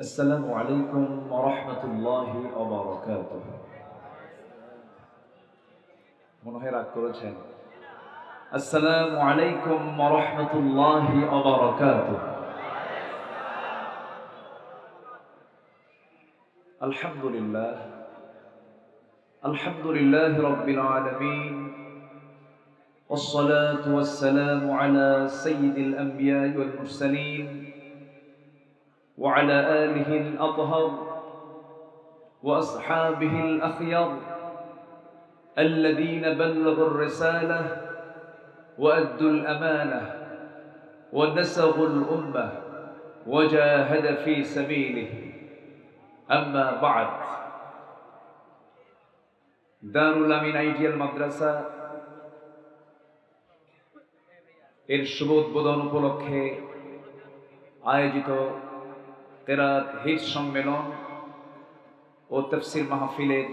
السلام عليكم ورحمة الله وبركاته মনে হয় রাগ করেছেন আসসালামু আলাইকুম ওরহমতুল্লাহি ওবারাকাতুহ আলহামদুলিল্লাহ আলহামদুলিল্লাহ রব্বিল আলামিন والصلاة والسلام على سيد الأنبياء والمرسلين وعلى آله الأطهر وأصحابه الأخيار الذين بلغوا الرسالة وأدوا الأمانة ونسغوا الأمة وجاهد في سبيله أما بعد دار الأمين أيديال المدرسة এর শুভ উদ্বোধন উপলক্ষে আয়োজিত তেরাত হিট সম্মেলন ও তফসিল মাহফিলের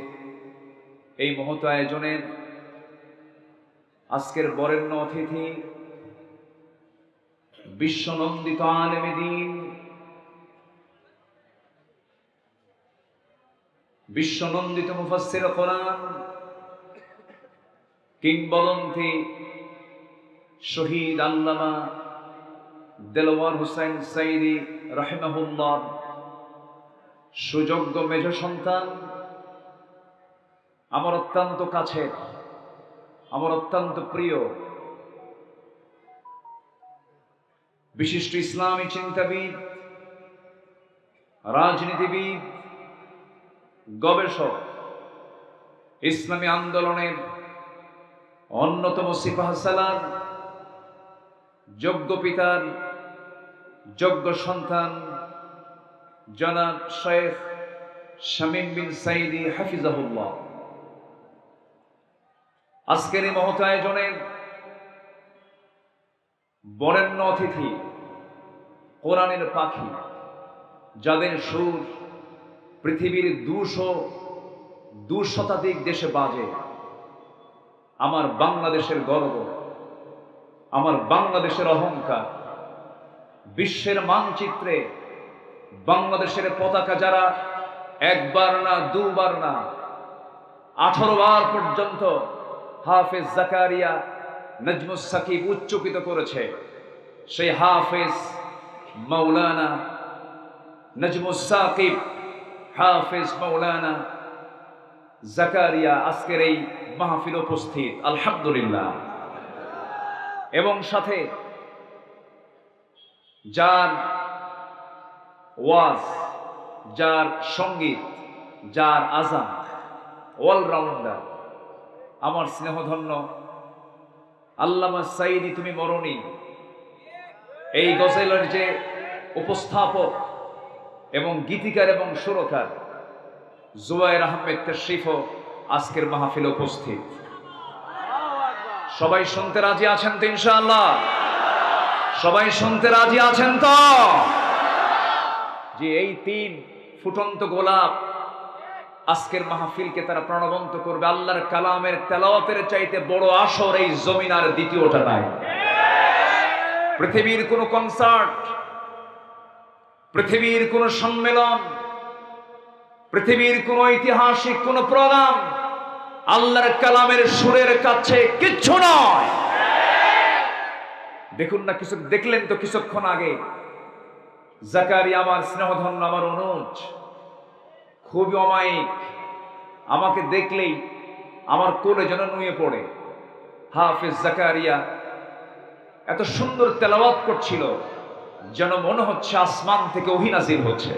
এই মহত আয়োজনের আজকের বরেণ্য অতিথি বিশ্বনন্দিত আলেমে দিন, বিশ্বনন্দিত মুফাসসির কোরআন, কিংবদন্তি শহীদ আল্লামা দেলওয়ার হুসাইন সাইদি রহমাহুল্লাহ, সুযোগ্য মেজ সন্তান, আমার অত্যন্ত কাছের আমার অত্যন্ত প্রিয়, বিশিষ্ট ইসলামী চিন্তাবিদ, রাজনীতিবিদ, গবেষক, ইসলামী আন্দোলনের অন্যতম সিপাহ সালাম যোগ্য পিতার যোগ্য সন্তান, জনাব শেখ শামীম বিন সাইদি হাফিজাহুল্লাহ। আজকের এই মহৎ আয়োজনের বরেণ্য অতিথি কোরআনের পাখি, যাদের সুর পৃথিবীর দুশো দু শতাধিক দেশে বাজে। আমার বাংলাদেশের গর্ব, আমার বাংলাদেশের অহংকার বিশ্বের মানচিত্রে বাংলাদেশের পতাকা যারা একবার না দুবার না আঠারো বার পর্যন্ত হাফেজ জাকারিয়া, নজমুস সাকিব উচ্চকিত করেছে। সেই হাফেজ মৌলানা নজমুস সাকিব, হাফেজ মৌলানা জাকারিয়া আজকের এই মাহফিল উপস্থিত। আলহামদুলিল্লাহ। এবং সাথে যার ওয়াজ, যার সংগীত, যার আজান অলরাউন্ডার আমার স্নেহধন্য আল্লামা সাইদি, তুমি মরণি এই গজেলের যে উপস্থাপক এবং গীতিকার এবং সুরকার জুবাইর আহমেদ তশরিফও আজকের মাহফিল উপস্থিত। সবাই শুনতে রাজি আছেন তো ইনশাআল্লাহ? সবাই শুনতে রাজি আছেন তো? যে এই তিন ফুটন্ত গোলাপ আজকের মাহফিলকে তারা প্রাণবন্ত করবে। আল্লাহর কালামের তেলাওয়াতের চাইতে বড় আসর এই জমিন আর দ্বিতীয়টা নাই। পৃথিবীর কোন কনসার্ট পৃথিবীর কোন সম্মেলন, পৃথিবীর কোন ঐতিহাসিক কোন প্রোগ্রাম, আল্লাহর কালামের সুরের কাছে কিচ্ছু নয়। দেখুন না কিছু দেখলেন তো কিছুক্ষণ আগে। জাকারি আমার স্নেহধন্য, আমার অনুজ। খুবই অমায়িক। আমাকে দেখলেই আমার কোলে যেন নুয়ে পড়ে। হাফিজ জাকারিয়া এত সুন্দর তেলাওয়াত করছিল, যেন মনে হচ্ছে আসমান থেকে অহিনাজির হচ্ছে।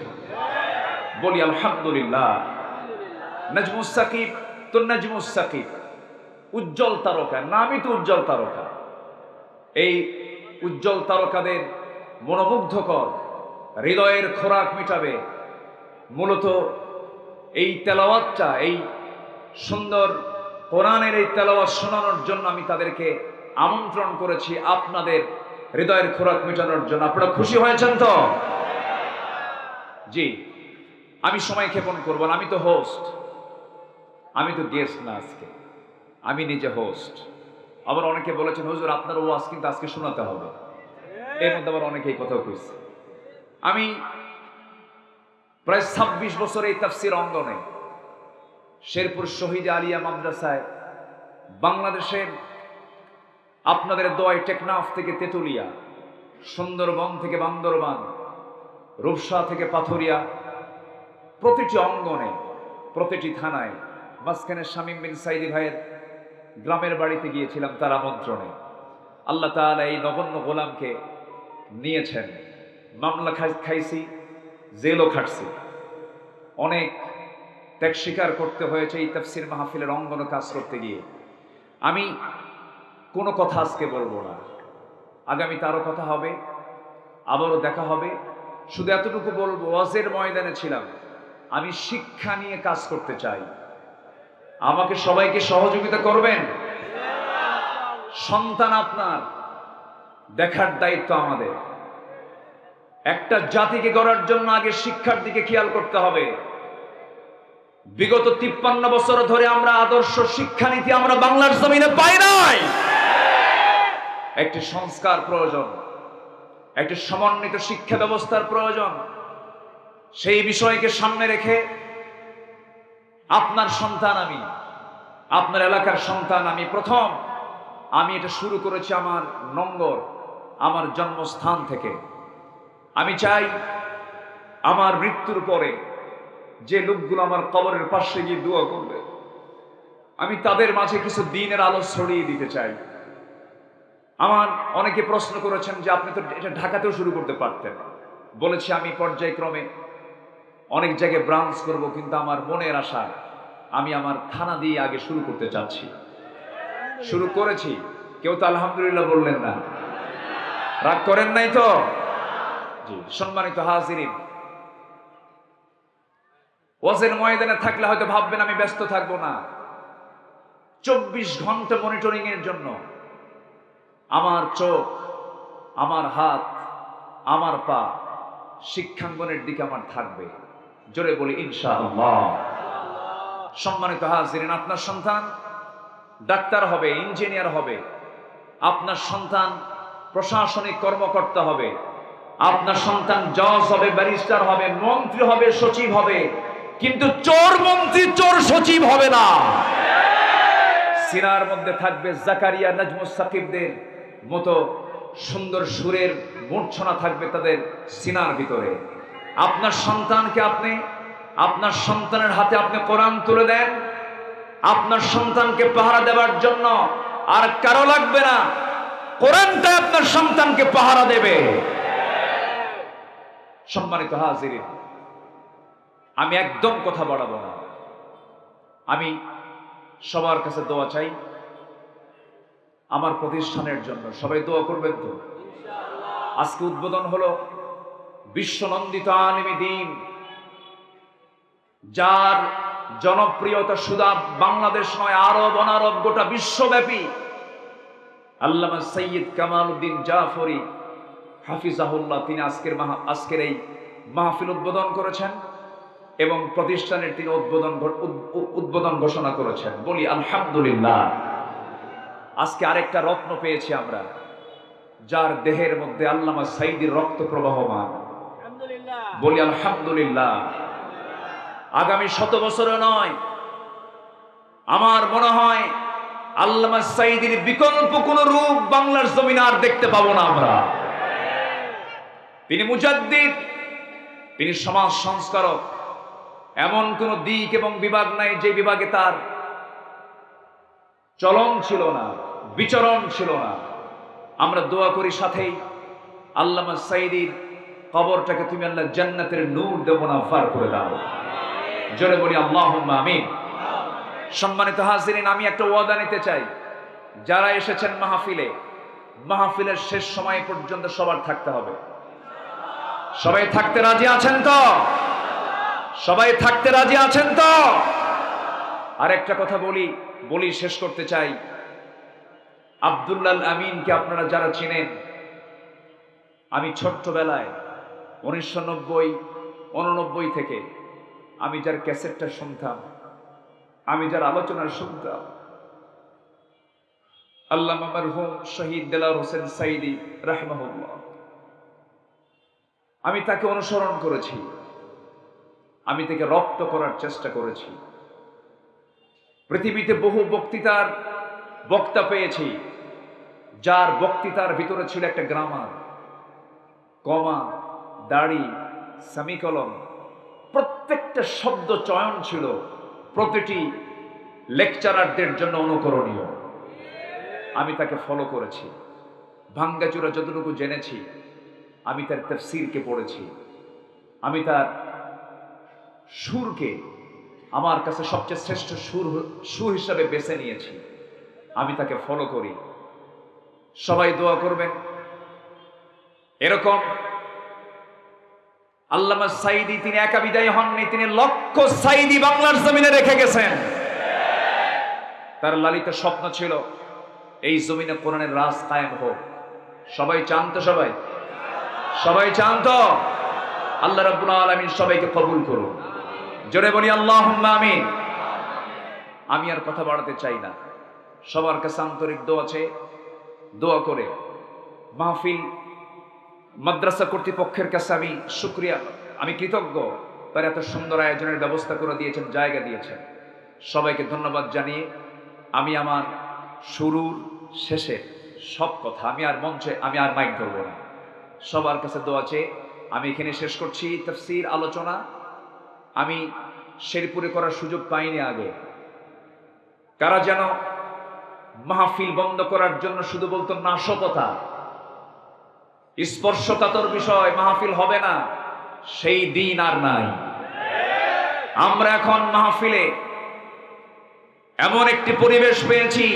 বলি, আলহামদুলিল্লাহ। নজমুস সাকিব, তো নজমুস সাকিব। উজ্জ্বল তারকা, নামই তো উজ্জ্বল তারকা। এই উজ্জ্বল তারকাদের মনোমুগ্ধকর হৃদয়ের খোরাক মিটাবে। মূলত এই তেলাওয়াতটা, এই সুন্দর কোরআনের এই তেলাওয়াত শোনানোর জন্য আমি তাদেরকে আমন্ত্রণ করেছি আপনাদের হৃদয়ের খোরাক মেটানোর জন্য। আপনারা খুশি হয়েছেন তো? জি। আমি সময় ক্ষেপণ করব না, আমি তো হোস্ট আমি তো গেস্ট না আজকে। আমি নিজে হোস্ট আবার অনেকে বলেছেন, হুজুর, আপনার ওয়াজ কিন্তু আজকে শোনাতে হবে। এর মধ্যে আবার অনেকেই কথা কইছে। আমি প্রায় ছাব্বিশ বছর এই তাফসির অঙ্গনে শেরপুর শহীদ আলিয়া মাদ্রাসায় বাংলাদেশের আপনাদের দোয়াই টেকনাফ থেকে তেতুলিয়া, সুন্দরবন থেকে বান্দরবান, রূপসা থেকে পাথরিয়া প্রতিটি অঙ্গনে প্রতিটি থানায়। মাঝখানে শামীম বিন সাইদি ভাইয়ের গ্রামের বাড়িতে গিয়েছিলাম তার আমন্ত্রণে। আল্লাহ তাআলা এই নগণ্য গোলামকে নিয়েছেন। মামলা খাই- খাইছি, জেলও খাটছি। অনেক ত্যাগ স্বীকার করতে হয়েছে এই তাফসির মাহফিলের অঙ্গনে কাজ করতে গিয়ে। আমি কোনো কথা আজকে বলব না। আগামী তারও কথা হবে, আবারও দেখা হবে। শুধু এতটুকু বলব, ওয়াজের ময়দানে ছিলাম। আমি শিক্ষা নিয়ে কাজ করতে চাই। আমাকে সবাইকে সহযোগিতা করবেন? সন্তান আপনার, দেখার দায়িত্ব আমাদের। একটা জাতিকে গড়ার জন্য আগে শিক্ষার দিকে খেয়াল করতে হবে। বিগত তিপ্পান্ন বছর ধরে আমরা আদর্শ শিক্ষানীতি আমরা বাংলার জমিনে পাই নাই। একটি সংস্কার প্রয়োজন, একটি সমন্বিত শিক্ষা ব্যবস্থার প্রয়োজন। সেই বিষয়কে সামনে রেখে আপনার সন্তান আমি, আপনার এলাকার সন্তান আমি। প্রথম, আমি এটা শুরু করেছি আমার নম্বর, আমার জন্মস্থান থেকে। আমি চাই আমার মৃত্যুর পরে যে লোকগুলো আমার কবরের পাশে গিয়ে দোয়া করবে, আমি তাদের মাঝে কিছু দিনের আলো ছড়িয়ে দিতে চাই। আমার অনেকে প্রশ্ন করেছেন যে আপনি তো এটা ঢাকাতেও শুরু করতে পারতেন। বলেছি আমি পর্যায়ক্রমে অনেক জায়গায় ব্রাঞ্চ করব, কিন্তু আমার মনের আশা আমি আমার থানা দিয়ে আগে শুরু করতে চাচ্ছি। শুরু করেছি। কেউ তো আলহামদুলিল্লাহ বললেন না। রাগ করেন নাই তো? সম্মানিত হাজিরিন। ওয়াজের ময়দানে থাকলে হয়তো ভাববেন আমি ব্যস্ত থাকব না। চব্বিশ ঘণ্টা মনিটরিং এর জন্য আমার চোখ, আমার হাত, আমার পা শিক্ষাঙ্গনের দিকে আমার থাকবে। জোরে বলি, ইনশাআল্লাহ। সম্মানিত হাজিরিন, আপনার সন্তান ডাক্তার হবে, ইঞ্জিনিয়ার হবে, আপনার সন্তান প্রশাসনিক কর্মকর্তা হবে, আপনার সন্তান জজ হবে, ব্যারিস্টার হবে, মন্ত্রী হবে, সচিব হবে, কিন্তু চোর মন্ত্রী, চোর সচিব হবে না। সিনার মধ্যে থাকবে জাকারিয়া, নাজমুস সাকিবদের মতো সুন্দর সুরের মূর্ছনা থাকবে তাদের সিনার ভিতরে। আপনার সন্তানকে আপনি, আপনার সন্তানের হাতে আপনি কোরআন তুলে দেন। আপনার সন্তানকে পাহারা দেওয়ার জন্য আর কারও লাগবে না। কোরআনটা আপনার সন্তানকে পাহারা দেবে। সম্মানিত হাজিরিন, আমি একদম কথা বাড়াবো না। আমি সবার কাছে দোয়া চাই। আমার প্রতিষ্ঠানের জন্য সবাই দোয়া করবেন তো? আজকে উদ্বোধন হলো বিশ্বনন্দিত আলিমী দিন। যার জনপ্রিয়তা সুদা বাংলাদেশ নয়, আরব অনারব গোটা বিশ্বব্যাপী। আল্লামা সৈয়দ কামাল উদ্দিন জাফরি হাফিজাহুল্লাহ, তিনি আজকের আজকের এই মাহফিল উদ্বোধন করেছেন এবং প্রতিষ্ঠানের তিনি উদ্বোধন উদ্বোধন ঘোষণা করেছেন। বলি, আলহামদুলিল্লাহ। আজকে আরেকটা রত্ন পেয়েছি আমরা, যার দেহের মধ্যে আল্লামা সাইদির রক্ত প্রবাহমান। বলি, আলহামদুলিল্লাহ। আগামী শত বছরে নয়। আমার মনে হয়, আল্লামা সাইদির বিকল্প কোন রূপ বাংলার জমিনে আর দেখতে পাবো না আমরা। তিনি মুজাদ্দিদ, তিনি সমাজ সংস্কারক। এমন কোন দিক এবং বিভাগ নাই যে বিভাগে তার চলন ছিল না, বিচরণ ছিল না। আমরা দোয়া করি সাথেই আল্লামা সাইদির কবরটাকে তুমি আল্লাহ জান্নাতের নূর দেব না ফার করে দাও। জোরে বলি আল্লাহ আমিন। সম্মানিত হাজিরিন, আমি একটা ওয়াদা নিতে চাই। যারা এসেছেন মাহফিলে, মাহফিলের শেষ সময় পর্যন্ত সবার থাকতে হবে। সবাই থাকতে রাজি আছেন তো? সবাই থাকতে রাজি আছেন তো? আর একটা কথা বলি বলি শেষ করতে চাই। আব্দুল্লাল আমিনকে আপনারা যারা চিনেন, আমি ছোট্টবেলায় উনিশশো নব্বই, উননব্বই থেকে আমি যার ক্যাসেটটা শুনতাম, আমি যার আলোচনা শুনতাম। আল্লাহ মারহুম শহীদ দেলার হোসেন সাইদি রাহমাহুল্লাহ। আমি তাকে অনুসরণ করেছি। আমি তাকে রপ্ত করার চেষ্টা করেছি। পৃথিবীতে বহু বক্তৃতার বক্তা পেয়েছি, যার বক্তৃতার ভিতরে ছিল একটা গ্রামার কমা দাড়ি সেমিকলম প্রত্যেকটা শব্দ চয়ন ছিল প্রতিটি লেকচারারদের জন্য অনুকরণীয়। আমি তাকে ফলো করেছি। ভাঙ্গাচুরা যতটুকু জেনেছি, আমি তার তফসিরকে পড়েছি। আমি তার সুরকে, আমার কাছে সবচেয়ে শ্রেষ্ঠ সুর সুর হিসাবে বেছে নিয়েছি। আমি তাকে ফলো করি। সবাই দোয়া করবেন। এরকম আল্লামা সাইদি, তিনি একা বিদায় হননি, তিনি লক্ষ সাইদি বাংলার জমিনে রেখে গেছেন। তার লালিত স্বপ্ন ছিল, এই জমিনে কোরআনের রাজ কায়েম হোক। সবাই চান তো সবাই? সবাই চান তো আল্লাহ রাব্বুল আলামিন সবাইকে কবুল করুন। জোরে বলি আল্লাহ আমিন। আমি আর কথা বাড়াতে চাই না। সবার কাছে আন্তরিক দোয়া আছে দোয়া করে মাহফিল মাদ্রাসা কর্তৃপক্ষের কাছে আমি শুক্রিয়া, আমি কৃতজ্ঞ। তার এত সুন্দর আয়োজনের ব্যবস্থা করে দিয়েছেন, জায়গা দিয়েছেন। সবাইকে ধন্যবাদ জানিয়ে আমি আমার শুরুর শেষে সব কথা, আমি আর মঞ্চে, আমি আর মাইক ধরবো না। সবার কাছে দোয়া চেয়ে আমি এখানে শেষ করছি তফসির আলোচনা। আমি শেরপুরে করার সুযোগ পাইনি আগে। কারা যেন মাহফিল বন্ধ করার জন্য শুধু বলতো নাশকতা স্পর্শকাতর বিষয় মাহফিল হবে না, সেই দিন আর নাই। আমরা এখন মাহফিলে এমন একটি পরিবেশ পেয়েছি,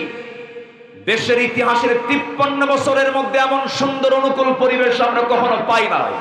দেশের ইতিহাসের তিপ্পান্ন বছরের মধ্যে এমন সুন্দর অনুকূল পরিবেশ আমরা কখনো পাই নাই।